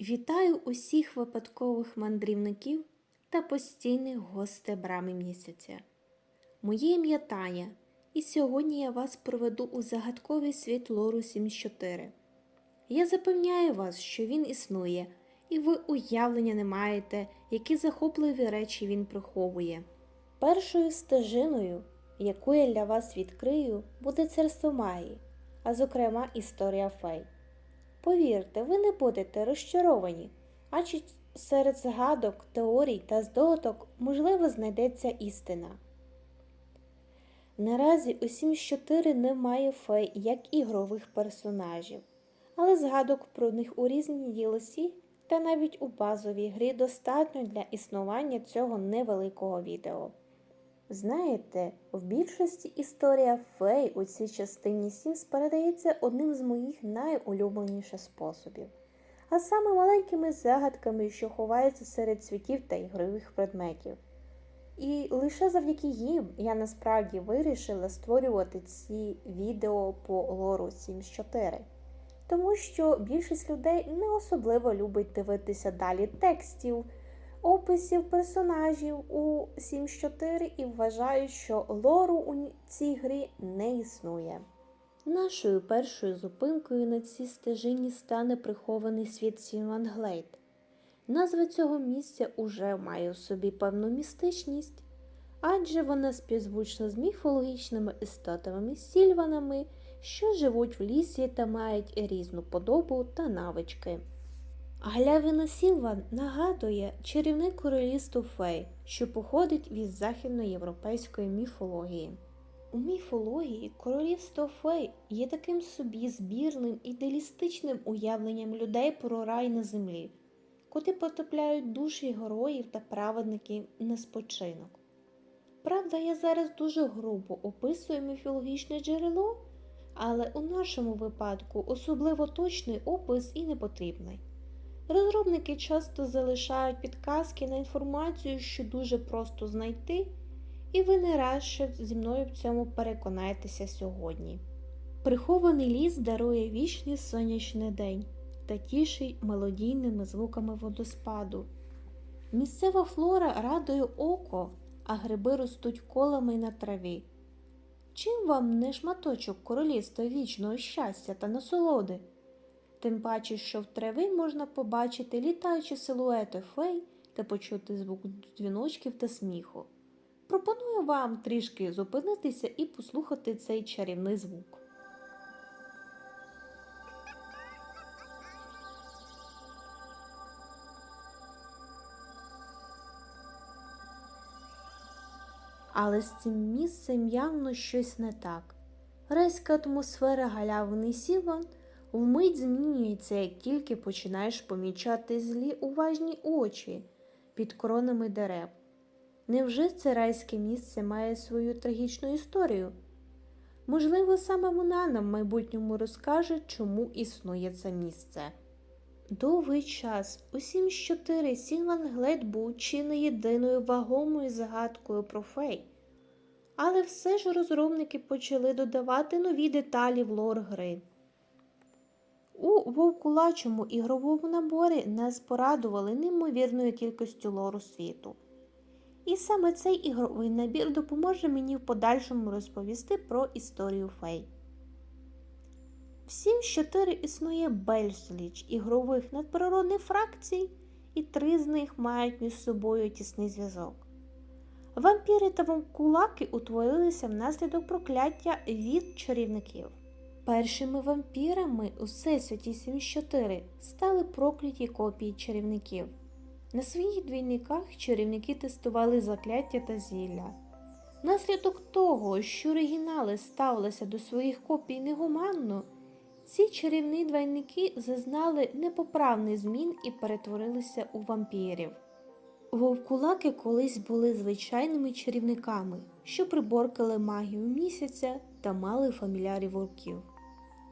Вітаю усіх випадкових мандрівників та постійних гостей брами місяця. Моє ім'я Таня, і сьогодні я вас проведу у загадковий світ Лору 74. Я запевняю вас, що він існує, і ви уявлення не маєте, які захопливі речі він приховує. Першою стежиною, яку я для вас відкрию, буде царство магії, а зокрема історія фей. Повірте, ви не будете розчаровані, адже серед згадок, теорій та здогадок можливо знайдеться істина. Наразі у Сімс 4 немає фей як ігрових персонажів, але згадок про них у різній DLC та навіть у базовій грі достатньо для існування цього невеликого відео. Знаєте, в більшості історія фей у цій частині Sims передається одним з моїх найулюбленіших способів, а саме маленькими загадками, що ховаються серед цвітів та ігрових предметів. І лише завдяки їм я насправді вирішила створювати ці відео по лору Sims 4. Тому що більшість людей не особливо любить дивитися далі текстів описів персонажів у Sims 4 і вважаю, що лору у цій грі не існує. Нашою першою зупинкою на цій стежині стане прихований світ Сіванглейд. Назва цього місця уже має у собі певну містичність, адже вона співзвучна з міфологічними істотами сільванами, що живуть в лісі та мають різну подобу та навички. Галявина Сілван нагадує чарівне королівство фей, що походить від західноєвропейської міфології. У міфології королівство фей є таким собі збірним ідеалістичним уявленням людей про рай на землі, куди потрапляють душі героїв та праведників на спочинок. Правда, я зараз дуже грубо описую міфологічне джерело, але у нашому випадку особливо точний опис і не потрібний. Розробники часто залишають підказки на інформацію, що дуже просто знайти, і ви не раз ще зі мною в цьому переконаєтеся сьогодні. Прихований ліс дарує вічний сонячний день та тішить мелодійними звуками водоспаду. Місцева флора радує око, а гриби ростуть колами на траві. Чим вам не шматочок королівства вічного щастя та насолоди? Тим паче, що в трави можна побачити літаючі силуети фей та почути звук дзвіночків та сміху. Пропоную вам трішки зупинитися і послухати цей чарівний звук. Але з цим місцем явно щось не так. Райська атмосфера галявини Сіван вмить змінюється, як тільки починаєш помічати злі уважні очі під коронами дерев. Невже це райське місце має свою трагічну історію? Можливо, саме вона нам в майбутньому розкаже, чому існує це місце. Довгий час у Sims 4 Сінван Глед був чи не єдиною вагомою загадкою про фей. Але все ж розробники почали додавати нові деталі в лор гри. У вовкулачому ігровому наборі нас порадували неймовірною кількістю лору світу. І саме цей ігровий набір допоможе мені в подальшому розповісти про історію фей. В Sims 4 існує безліч ігрових надприродних фракцій, і три з них мають між собою тісний зв'язок. Вампіри та вовкулаки утворилися внаслідок прокляття від чарівників. Першими вампірами у Всесвіті Sims 4 стали прокляті копії чарівників. На своїх двійниках чарівники тестували закляття та зілля. Внаслідок того, що оригінали ставилися до своїх копій негуманно, ці чарівні двійники зазнали непоправних змін і перетворилися у вампірів. Вовкулаки колись були звичайними чарівниками, що приборкали магію місяця та мали фамілярів вовків.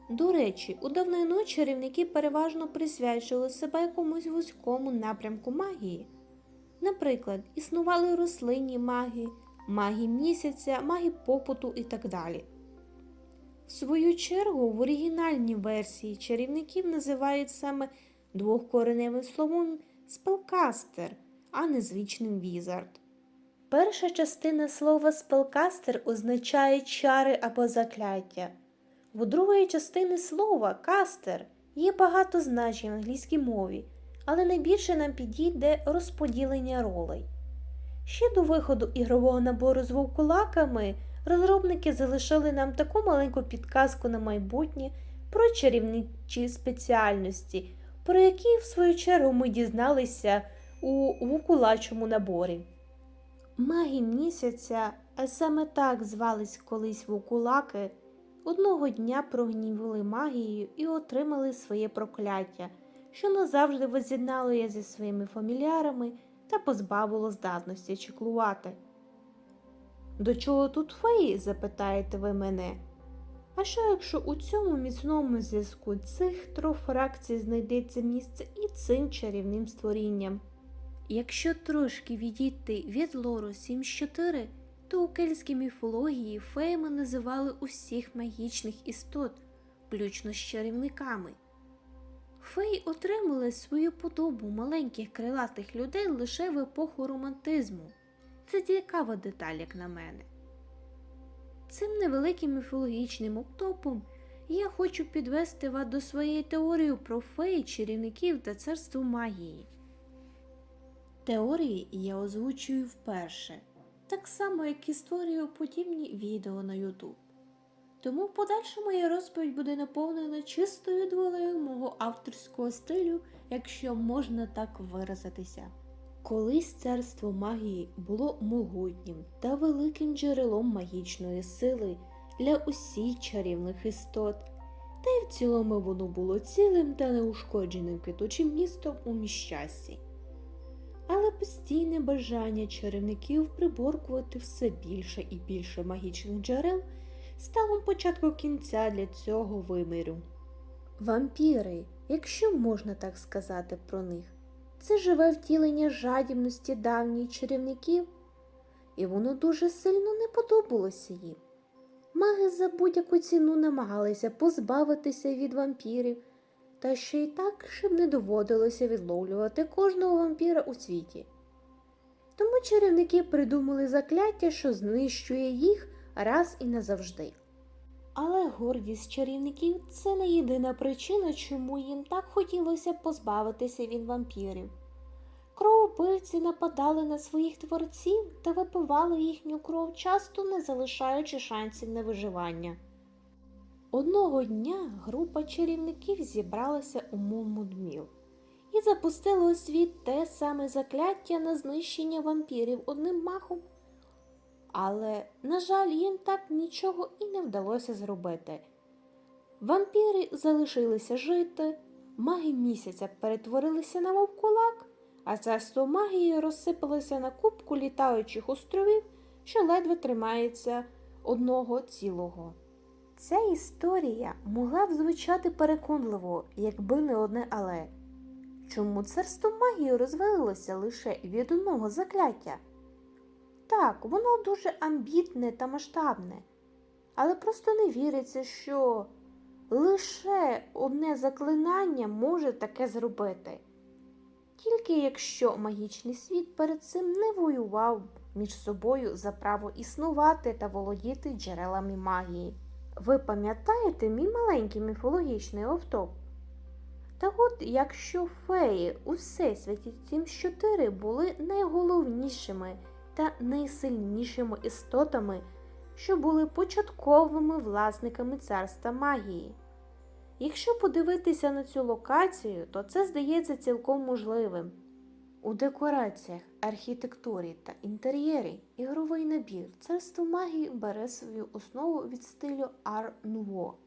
До речі, у давнину чарівники переважно присвячували себе якомусь вузькому напрямку магії. Наприклад, існували рослинні маги, маги місяця, маги попуту і так далі. В свою чергу, в оригінальній версії чарівників називають саме двохкореневим словом спелкастер, а не звичним візард. Перша частина слова спелкастер означає чари або закляття. У другої частини слова кастер є багато значень в англійській мові, але найбільше нам підійде розподілення ролей. Ще до виходу ігрового набору з вовкулаками розробники залишили нам таку маленьку підказку на майбутнє про чарівничі спеціальності, про які, в свою чергу, ми дізналися у вовкулачому наборі. Маги місяця, а саме так звались колись вовкулаки, одного дня прогнівили магією і отримали своє прокляття, що назавжди воз'єднало їх зі своїми фамільярами та позбавило здатності чеклувати. До чого тут феї? запитаєте ви мене. А що якщо у цьому міцному зв'язку цих трьох фракцій знайдеться місце і цим чарівним створінням? Якщо трошки відійти від лору 7.4, то у кельтській міфології феями називали усіх магічних істот, включно з чарівниками. Феї отримали свою подобу маленьких крилатих людей лише в епоху романтизму. Це цікава деталь, як на мене. Цим невеликим міфологічним оптопом я хочу підвести вас до своєї теорії про феї, чарівників та царство магії. Теорії я озвучую вперше, так само, як і створюю подібні відео на YouTube. Тому в подальшому моя розповідь буде наповнена чистою долею мого авторського стилю, якщо можна так виразитися. Колись царство магії було могутнім та великим джерелом магічної сили для усіх чарівних істот, та й в цілому воно було цілим та неушкодженим квітучим містом у міщасті. Але постійне бажання чарівників приборкувати все більше і більше магічних джерел стало початком кінця для цього виміру. Вампіри, якщо можна так сказати про них, це живе втілення жадібності давніх чарівників, і воно дуже сильно не подобалося їм. Маги за будь-яку ціну намагалися позбавитися від вампірів, та ще й так, щоб не доводилося відловлювати кожного вампіра у світі. Тому чарівники придумали закляття, що знищує їх раз і назавжди. Але гордість чарівників це не єдина причина, чому їм так хотілося позбавитися від вампірів. Кровопивці нападали на своїх творців та випивали їхню кров, часто не залишаючи шансів на виживання. Одного дня група чарівників зібралася у Мумудміл і запустила у світ те саме закляття на знищення вампірів одним махом. Але, на жаль, їм так нічого і не вдалося зробити. Вампіри залишилися жити, маги місяця перетворилися на вовкулак, а царство магії розсипалося на кубку літаючих островів, що ледве тримається одного цілого. Ця історія могла б звучати переконливо, якби не одне але. Чому царство магії розвалилося лише від одного закляття? Так, воно дуже амбітне та масштабне, але просто не віриться, що лише одне заклинання може таке зробити. Тільки якщо магічний світ перед цим не воював між собою за право існувати та володіти джерелами магії. Ви пам'ятаєте мій маленький міфологічний офтоп? Та от якщо феї у Всесвіті Тім 4 були найголовнішими та найсильнішими істотами, що були початковими власниками царства магії. Якщо подивитися на цю локацію, то це здається цілком можливим. У декораціях, архітектурі та інтер'єрі ігровий набір царство магії бере свою основу від стилю Ар Нуво.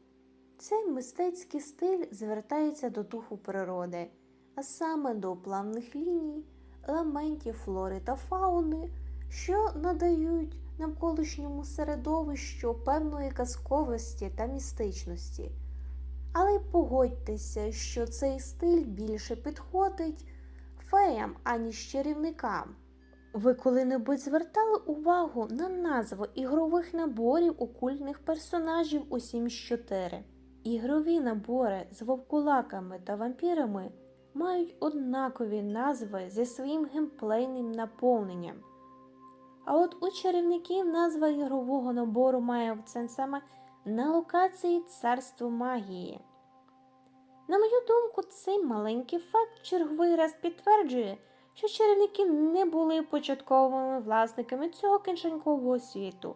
Цей мистецький стиль звертається до духу природи, а саме до плавних ліній, елементів флори та фауни, що надають навколишньому середовищу певної казковості та містичності. Але погодьтеся, що цей стиль більше підходить феям, аніж чарівникам. Ви коли-небудь звертали увагу на назву ігрових наборів окультних персонажів у 7.4? Ігрові набори з вовкулаками та вампірами мають однакові назви зі своїм геймплейним наповненням. А от у чарівників назва ігрового набору має акцент саме на локації царство магії. На мою думку, цей маленький факт черговий раз підтверджує, що чарівники не були початковими власниками цього кишенькового світу.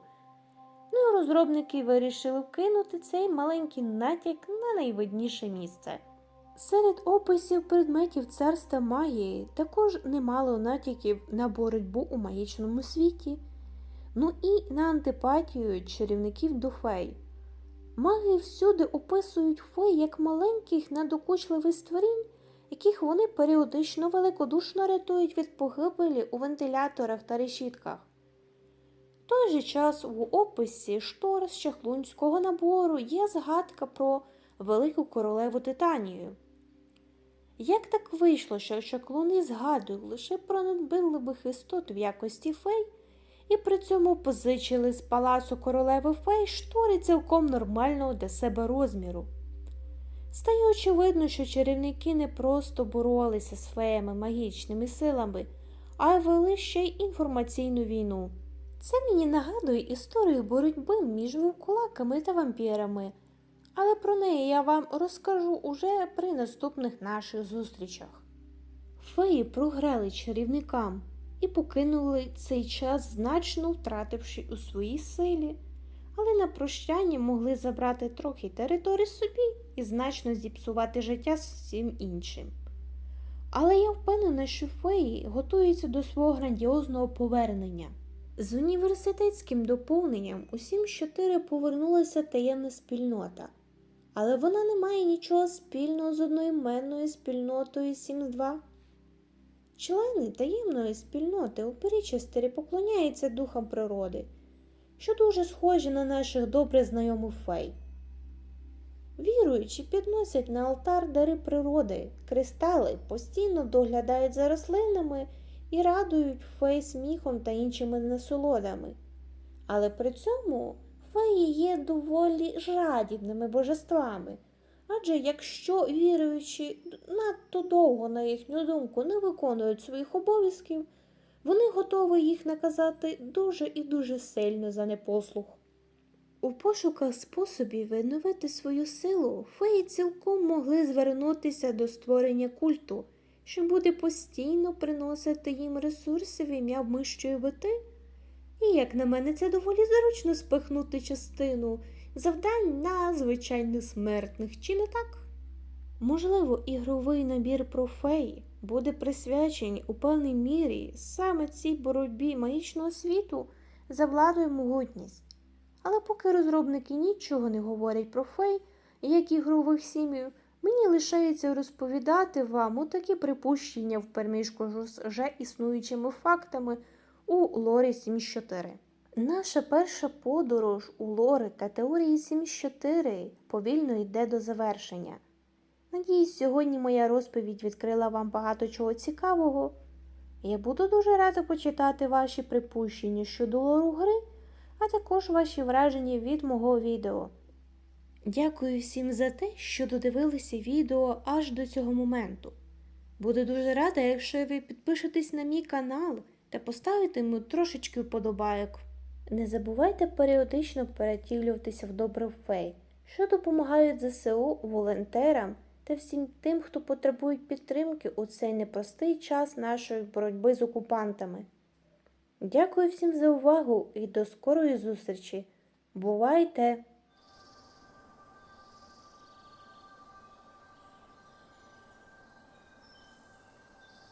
Ну і розробники вирішили вкинути цей маленький натяк на найвидніше місце. Серед описів предметів царства магії також немало натяків на боротьбу у магічному світі, ну і на антипатію чарівників до фей. Маги всюди описують фей як маленьких надокучливих створінь, яких вони періодично великодушно рятують від погибелі у вентиляторах та решітках. В той же час в описі штор з чахлунського набору є згадка про велику королеву Титанію. Як так вийшло, що чаклуни згадують лише про надбилливих істот в якості фей, і при цьому позичили з палацу королеви фей штори цілком нормального для себе розміру? Стає очевидно, що чарівники не просто боролися з феями магічними силами, а й вели ще й інформаційну війну. Це мені нагадує історію боротьби між вовкулаками та вампірами, але про неї я вам розкажу уже при наступних наших зустрічах. Феї програли чарівникам і покинули цей час, значно втративши у своїй силі, але на прощання могли забрати трохи території собі і значно зіпсувати життя всім іншим. Але я впевнена, що феї готуються до свого грандіозного повернення. З університетським доповненням у 7-4 повернулася таємна спільнота, але вона не має нічого спільного з одноіменною спільнотою 7-2. Члени таємної спільноти у Перічестері поклоняються духам природи, що дуже схожі на наших добре знайомих фей. Віруючі підносять на алтар дари природи, кристали, постійно доглядають за рослинами і радують фей сміхом та іншими насолодами. Але при цьому феї є доволі жадібними божествами. Адже якщо віруючі надто довго, на їхню думку, не виконують своїх обов'язків, вони готові їх наказати дуже і дуже сильно за непослух. У пошуках способів відновити свою силу феї цілком могли звернутися до створення культу, що буде постійно приносити їм ресурси в ім'я вмищої бити. І, як на мене, це доволі зручно спихнути частину завдань на звичайних смертних, чи не так? Можливо, ігровий набір про феї буде присвячений у певній мірі саме цій боротьбі магічного світу за владу і могутність. Але поки розробники нічого не говорять про фей, як ігрових сім'їв, мені лишається розповідати вам у такі припущення в переміжку з вже існуючими фактами у лорі 7.4. Наша перша подорож у лори та теорії 7.4 повільно йде до завершення. Надіюсь, сьогодні моя розповідь відкрила вам багато чого цікавого. Я буду дуже рада почитати ваші припущення щодо лору гри, а також ваші враження від мого відео. Дякую всім за те, що додивилися відео аж до цього моменту. Буду дуже рада, якщо ви підпишетесь на мій канал та поставите йому трошечки вподобайок. Не забувайте періодично перетілюватися в добрий фей, що допомагають ЗСУ, волонтерам та всім тим, хто потребує підтримки у цей непростий час нашої боротьби з окупантами. Дякую всім за увагу і до скорої зустрічі. Бувайте!